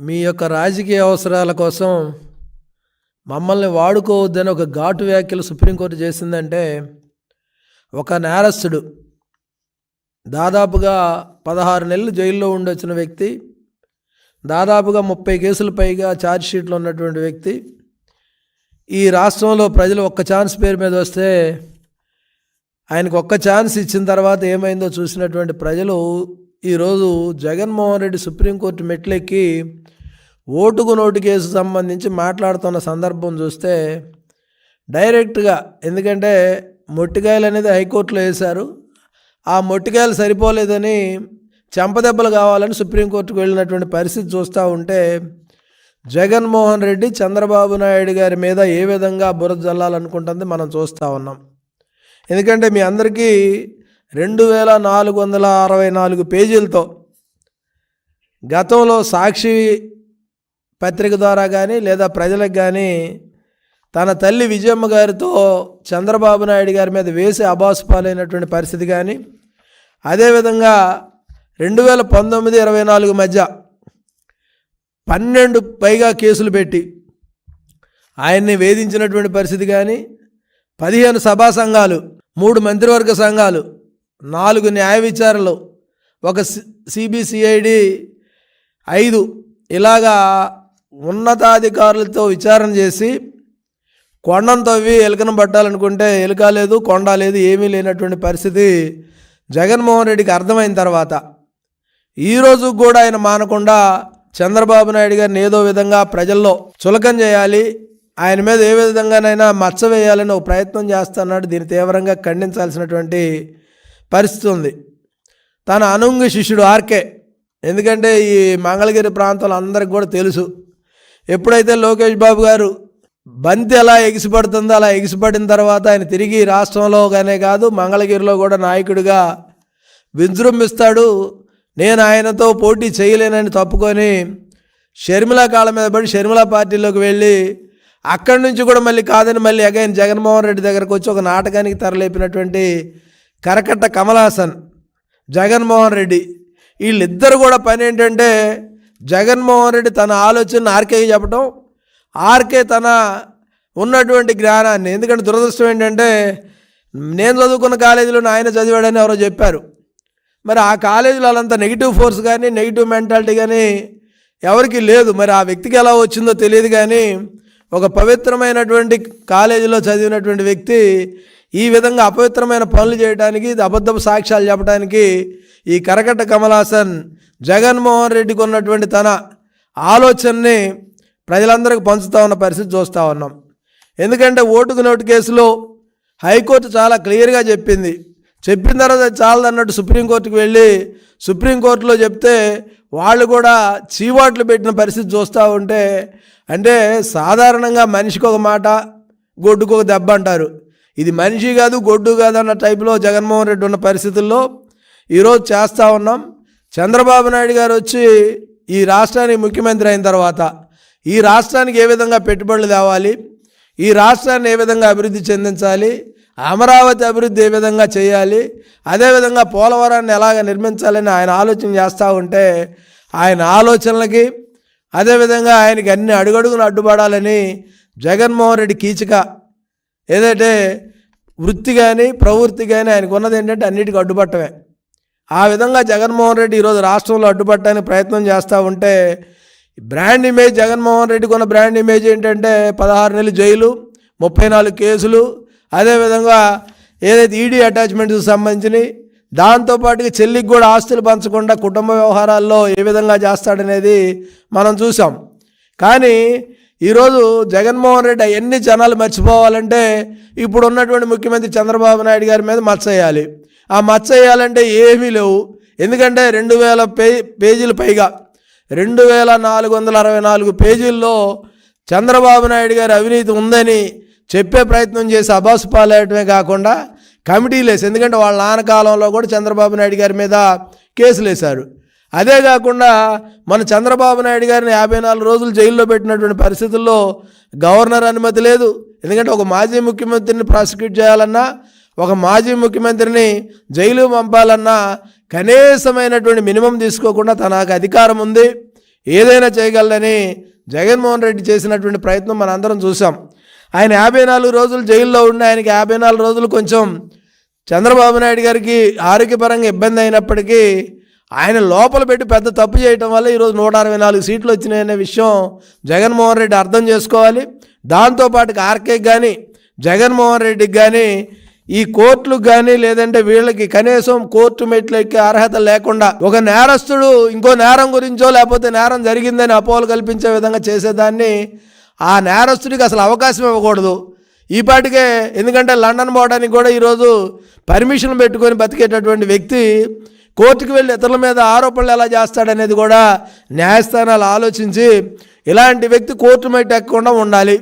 మీ యొక్క రాజకీయ అవసరాల కోసం మమ్మల్ని వాడుకోవద్దని ఒక ఘాటు వ్యాఖ్యలు సుప్రీంకోర్టు చేసిందంటే ఒక నేరస్తుడు దాదాపుగా పదహారు నెలలు జైల్లో ఉండొచ్చిన వ్యక్తి దాదాపుగా ముప్పై కేసులు పైగా ఛార్జ్షీట్లో ఉన్నటువంటి వ్యక్తి. ఈ రాష్ట్రంలో ప్రజలు ఒక్క ఛాన్స్ పేరు మీద వస్తే ఆయనకు ఒక్క ఛాన్స్ ఇచ్చిన తర్వాత ఏమైందో చూసినటువంటి ప్రజలు ఈరోజు జగన్మోహన్ రెడ్డి సుప్రీంకోర్టు మెట్లెక్కి ఓటుకు నోటు కేసు సంబంధించి మాట్లాడుతున్న సందర్భం చూస్తే డైరెక్ట్గా ఎందుకంటే మొట్టికాయలు అనేది హైకోర్టులో వేశారు. ఆ మొట్టికాయలు సరిపోలేదని చెంపదెబ్బలు కావాలని సుప్రీంకోర్టుకు వెళ్ళినటువంటి పరిస్థితి చూస్తూ ఉంటే జగన్మోహన్ రెడ్డి చంద్రబాబు నాయుడు గారి మీద ఏ విధంగా బురద జల్లాలనుకుంటుంది మనం చూస్తూ ఉన్నాం. ఎందుకంటే మీ అందరికీ రెండు వేల నాలుగు వందల అరవై నాలుగు పేజీలతో గతంలో సాక్షి పత్రిక ద్వారా కానీ లేదా ప్రజలకు కానీ తన తల్లి విజయమ్మ గారితో చంద్రబాబు నాయుడు గారి మీద వేసి అబాసు పాలైనటువంటి పరిస్థితి కానీ అదేవిధంగా రెండు వేల పంతొమ్మిది ఇరవై నాలుగు మధ్య పన్నెండు పైగా కేసులు పెట్టి ఆయన్ని వేధించినటువంటి పరిస్థితి కానీ పదిహేను సభా సంఘాలు మూడు మంత్రివర్గ సంఘాలు నాలుగు న్యాయ విచారణలు ఒక సిబిసిఐడి ఐదు ఇలాగా ఉన్నతాధికారులతో విచారణ చేసి కొండను తవ్వి ఎలుకను పట్టాలనుకుంటే ఎలుక లేదు కొండ లేదు ఏమీ లేనటువంటి పరిస్థితి జగన్మోహన్ రెడ్డికి అర్థమైన తర్వాత. ఈరోజు కూడా ఆయన మానకుండా చంద్రబాబు నాయుడు గారిని ఏదో విధంగా ప్రజల్లో చులకం చేయాలి ఆయన మీద ఏ విధంగానైనా మచ్చ వేయాలని ఒక ప్రయత్నం చేస్తున్నాడు దీన్ని తీవ్రంగా ఖండించాల్సినటువంటి పరిస్థితి ఉంది తన అనుంగు శిష్యుడు ఆర్కే. ఎందుకంటే ఈ మంగళగిరి ప్రాంతంలో అందరికి కూడా తెలుసు. ఎప్పుడైతే లోకేష్ బాబు గారు బంతి ఎలా ఎగిసిపడుతుందో అలా ఎగిసిపడిన తర్వాత ఆయన తిరిగి రాష్ట్రంలోగానే కాదు మంగళగిరిలో కూడా నాయకుడిగా విజృంభిస్తాడు. నేను ఆయనతో పోటీ చేయలేనని తప్పుకొని షర్మిల కాళ్ళ మీద పడి షర్మిల పార్టీలోకి వెళ్ళి అక్కడి నుంచి కూడా మళ్ళీ కాదని మళ్ళీ అగైన్ జగన్మోహన్ రెడ్డి దగ్గరకు వచ్చి ఒక నాటకానికి తరలేపినటువంటి కరకట్ట కమలాసన్ జగన్మోహన్ రెడ్డి. వీళ్ళిద్దరు కూడా పని ఏంటంటే జగన్మోహన్ రెడ్డి తన ఆలోచన ఆర్కేకి చెప్పడం ఆర్కే తన ఉన్నటువంటి జ్ఞానాన్ని. ఎందుకంటే దురదృష్టం ఏంటంటే నేను చదువుకున్న కాలేజీలో ఆయన చదివాడని ఎవరో చెప్పారు. మరి ఆ కాలేజీలో వాళ్ళంతా నెగిటివ్ ఫోర్స్ కానీ నెగిటివ్ మెంటాలిటీ కానీ ఎవరికి లేదు. మరి ఆ వ్యక్తికి ఎలా వచ్చిందో తెలియదు కానీ ఒక పవిత్రమైనటువంటి కాలేజీలో చదివినటువంటి వ్యక్తి ఈ విధంగా అపవిత్రమైన పనులు చేయడానికి ఇది అబద్ధపు సాక్ష్యాలు చెప్పడానికి ఈ కరకట్ట కమలాసన్ జగన్మోహన్ రెడ్డికి ఉన్నటువంటి తన ఆలోచనని ప్రజలందరికీ పంచుతూ ఉన్న పరిస్థితి చూస్తూ ఉన్నాం. ఎందుకంటే ఓటుకు నోటు కేసులో హైకోర్టు చాలా క్లియర్గా చెప్పింది. చెప్పిన తర్వాత చాలదన్నట్టు సుప్రీంకోర్టుకు వెళ్ళి సుప్రీంకోర్టులో చెప్తే వాళ్ళు కూడా చీవాట్లు పెట్టిన పరిస్థితి చూస్తూ ఉంటే అంటే సాధారణంగా మనిషికి ఒక మాట గొడ్డుకు ఒక దెబ్బ అంటారు. ఇది మనిషి కాదు గొడ్డు కాదు అన్న టైపులో జగన్మోహన్ రెడ్డి ఉన్న పరిస్థితుల్లో ఈరోజు చేస్తూ ఉన్నాం. చంద్రబాబు నాయుడు గారు వచ్చి ఈ రాష్ట్రానికి ముఖ్యమంత్రి అయిన తర్వాత ఈ రాష్ట్రానికి ఏ విధంగా పెట్టుబడులు తేవాలి ఈ రాష్ట్రాన్ని ఏ విధంగా అభివృద్ధి చెందించాలి అమరావతి అభివృద్ధి ఏ విధంగా చేయాలి అదేవిధంగా పోలవరాన్ని ఎలాగ నిర్మించాలని ఆయన ఆలోచన చేస్తూ ఉంటే ఆయన ఆలోచనలకి అదేవిధంగా ఆయనకి అన్ని అడుగడుగును అడ్డుపడాలని జగన్మోహన్ రెడ్డి కీచక ఏదైతే వృత్తి కానీ ప్రవృత్తి కానీ ఆయనకు ఉన్నది ఏంటంటే అన్నిటికీ అడ్డుపట్టమే. ఆ విధంగా జగన్మోహన్ రెడ్డి ఈరోజు రాష్ట్రంలో అడ్డుపట్టడానికి ప్రయత్నం చేస్తూ ఉంటే బ్రాండ్ ఇమేజ్ జగన్మోహన్ రెడ్డికి ఉన్న బ్రాండ్ ఇమేజ్ ఏంటంటే పదహారు నెలలు జైలు ముప్పై నాలుగు కేసులు అదేవిధంగా ఏదైతే ఈడీ అటాచ్మెంట్కి సంబంధించినవి దాంతోపాటుగా చెల్లికి కూడా ఆస్తులు పంచకుండా కుటుంబ వ్యవహారాల్లో ఏ విధంగా చేస్తాడనేది మనం చూసాం. కానీ ఈరోజు జగన్మోహన్ రెడ్డి అవన్నీ జనాలు మర్చిపోవాలంటే ఇప్పుడు ఉన్నటువంటి ముఖ్యమంత్రి చంద్రబాబు నాయుడు గారి మీద మచ్చ ఆ మచ్చ వేయాలంటే ఏమీ లేవు. ఎందుకంటే రెండు వేల పే పేజీలు పైగా రెండు వేల నాలుగు వందల అరవై నాలుగు పేజీల్లో చంద్రబాబు నాయుడు గారి అవినీతి ఉందని చెప్పే ప్రయత్నం చేసి అబాసు పాలేయటమే కాకుండా కమిటీలు వేసి ఎందుకంటే వాళ్ళ నాన్న కాలంలో కూడా చంద్రబాబు నాయుడు గారి మీద కేసులు వేశారు. అదే కాకుండా మన చంద్రబాబు నాయుడు గారిని యాభై నాలుగు రోజులు జైల్లో పెట్టినటువంటి పరిస్థితుల్లో గవర్నర్ అనుమతి లేదు. ఎందుకంటే ఒక మాజీ ముఖ్యమంత్రిని ప్రాసిక్యూట్ చేయాలన్నా ఒక మాజీ ముఖ్యమంత్రిని జైలు పంపాలన్నా కనీసమైనటువంటి మినిమం తీసుకోకుండా తనకు అధికారం ఉంది. ఏదైనా చేయగలదని జగన్మోహన్ రెడ్డి చేసినటువంటి ప్రయత్నం మనందరం చూసాం ఆయన యాభై నాలుగు రోజులు జైల్లో ఉండి ఆయనకి యాభై నాలుగు రోజులు కొంచెం చంద్రబాబు నాయుడు గారికి ఆరోగ్యపరంగా ఇబ్బంది అయినప్పటికీ ఆయన లోపల పెట్టి పెద్ద తప్పు చేయటం వల్ల ఈరోజు నూట అరవై నాలుగు సీట్లు వచ్చినాయనే విషయం జగన్మోహన్ రెడ్డి అర్థం చేసుకోవాలి. దాంతోపాటు ఆర్కేకి కానీ జగన్మోహన్ రెడ్డికి కానీ ఈ కోర్టులకు కానీ లేదంటే వీళ్ళకి కనీసం కోర్టు మెట్లు అర్హత లేకుండా ఒక నేరస్తుడు ఇంకో నేరం గురించో లేకపోతే నేరం జరిగిందని అపోహలు కల్పించే విధంగా చేసేదాన్ని ఆ నేరస్తుడికి అసలు అవకాశం ఇవ్వకూడదు. ఈపాటికే ఎందుకంటే లండన్ పోవడానికి కూడా ఈరోజు పర్మిషన్ పెట్టుకొని బతికేటటువంటి వ్యక్తి కోర్టుకు వెళ్ళి ఇతరుల మీద ఆరోపణలు ఎలా చేస్తాడనేది కూడా న్యాయస్థానాలు ఆలోచించి ఇలాంటి వ్యక్తి కోర్టు మెట్టు ఎక్కకుండా ఉండాలి.